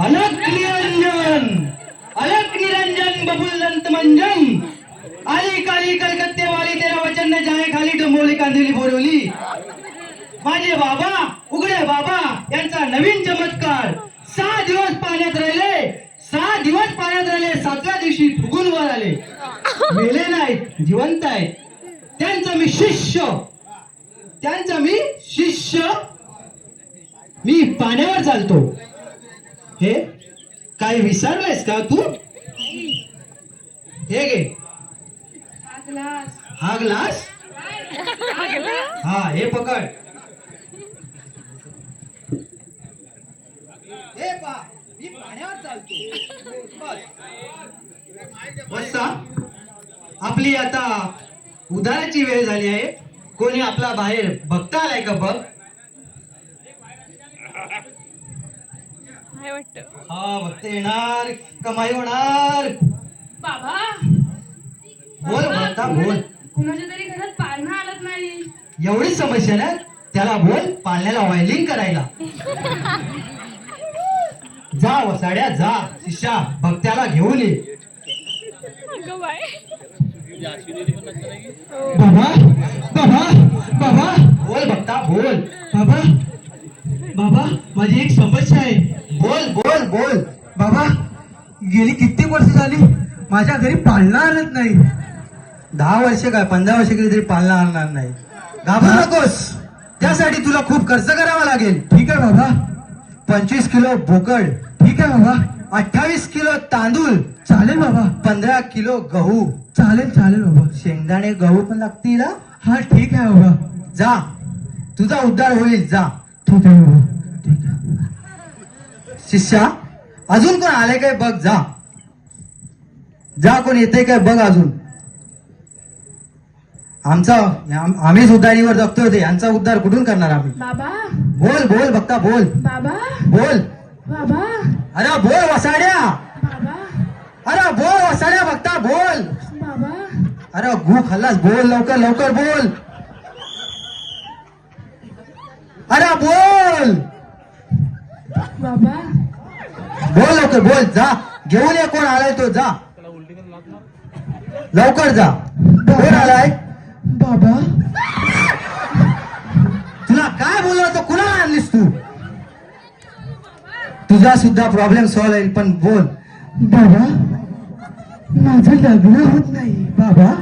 अलक निरंजन अलक निरंजन बबुलंत मंजन. आली काली कलकत्ते वाली तेरा वचन ने जाए खाली डोंबोली कांदिली बोरवली. माझे बाबा उघडे बाबा यांचा नवीन चमत्कार. सहा दिवस पाण्यात राहिले सहा दिवस पाण्यात राहिले सातव्या दिवशी फुगून वर आले. मेले नाहीत जिवंत आहेत. त्यांचा मी शिष्य. त्यांचा मी शिष्य. मी पाण्यावर चालतो. हे? काय विसरलायस का तू? हे घे. हा ग्लास? हा हे पकड. हे पा मी पाण्यावर चालतो. बस. बसा आपली आता उदाराची वेळ झाली आहे. कोणी आपला बाहेर बघता आलाय का बघ? काय वाटतं. हा बघता येणार कमाई होणार. बाबा. बोल बघता बोल. कुणाच्या तरी घरात पाळणं आलत नाही. एवढी समस्या ना त्याला बोल पाळण्याला वायलिंग करायला. जा वसाड्या जा शिष्या भक्त्याला घेऊन ये. अगं बाय बाबा बाबा बाबा. बोल भक्ता बोल. बाबा बाबा माझी एक समस्या आहे बोल बोल बोल बाबा गेली कित्येक वर्ष झाली माझ्या घरी पाळणारच आणत नाही. दहा वर्ष काय पंधरा वर्ष गेली तरी पाळणा आणणार नाही. घाबरू नकोस. त्यासाठी तुला खूप खर्च करावा लागेल. ठीक आहे बाबा. पंचवीस किलो बोकड. ठीक आहे बाबा. अठ्ठावीस किलो तांदूळ. चालेल बाबा. पंधरा किलो गहू. चालेल चालेल बाबा. शेंगदाणे गहू पण लागतील हा? हा ठीक आहे बाबा. जा. तुझा उद्धार होईल. जा. ठीक आहे बाबा. ठीक आहे. शिष्या अजून कोण आले काय बघ जा. जा कोण येते काय बघ अजून. आमचा आम- आम्हीच उद्धारीवर जगतोय ते यांचा उद्धार कुठून करणार आम्ही? बाबा. बोल बोल बघता बोल. बाबा. बोल. बाबा. अरे बोल वसाड्या. बाबा. अरे बोल वसाड्या बघता बोल. बाबा. अरे गु खाल्लास बोल लवकर लवकर बोल. अरे बोल. बाबा. बोल लवकर बोल जा. घेऊन ये कोण आलाय तो जा. लवकर जा. कोण आलाय? बाबा. तुला काय बोलवतो कुणाला आणलीस तू? तुझा सुद्धा प्रॉब्लेम सॉल्व्ह होईल पण बोल. बाबा माझं लग्न होत नाही बाबा.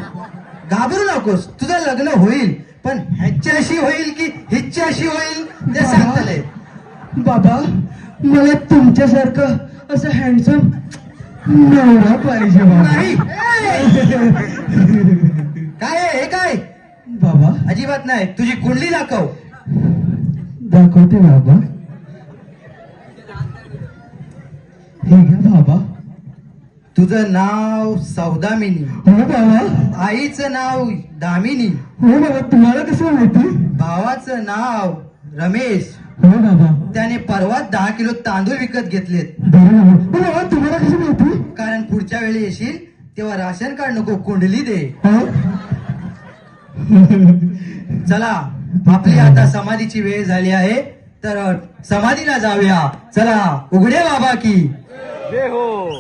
घाबरू नकोस. तुझं लग्न होईल पण ह्याच्याशी होईल की हिच्याशी होईल? ते सांगतलंय. बाबा मला तुमच्यासारखं असं हँडसम नवरा पाहिजे नाही. काय आहे? हे काय? बाबा. अजिबात नाही. तुझी कुंडली दाखव. दाखवते बाबा. हे घ्या बाबा. तुझं नाव सौदामिनी. हो बाबा. आईचं नाव दामिनी. हो बाबा तुम्हाला कसं माहिती? भावाचं नाव रमेश हो बाबा त्याने परवाच दहा किलो तांदूळ विकत घेतलेत. तुम्हाला कसं माहिती? कारण पुढच्या वेळी येशील तेव्हा राशन कार्ड नको कुंडली दे. चला आपली आता समाधीची वेळ झाली आहे. तर समाधीला जाऊया. चला उघडे बाबा की. हो.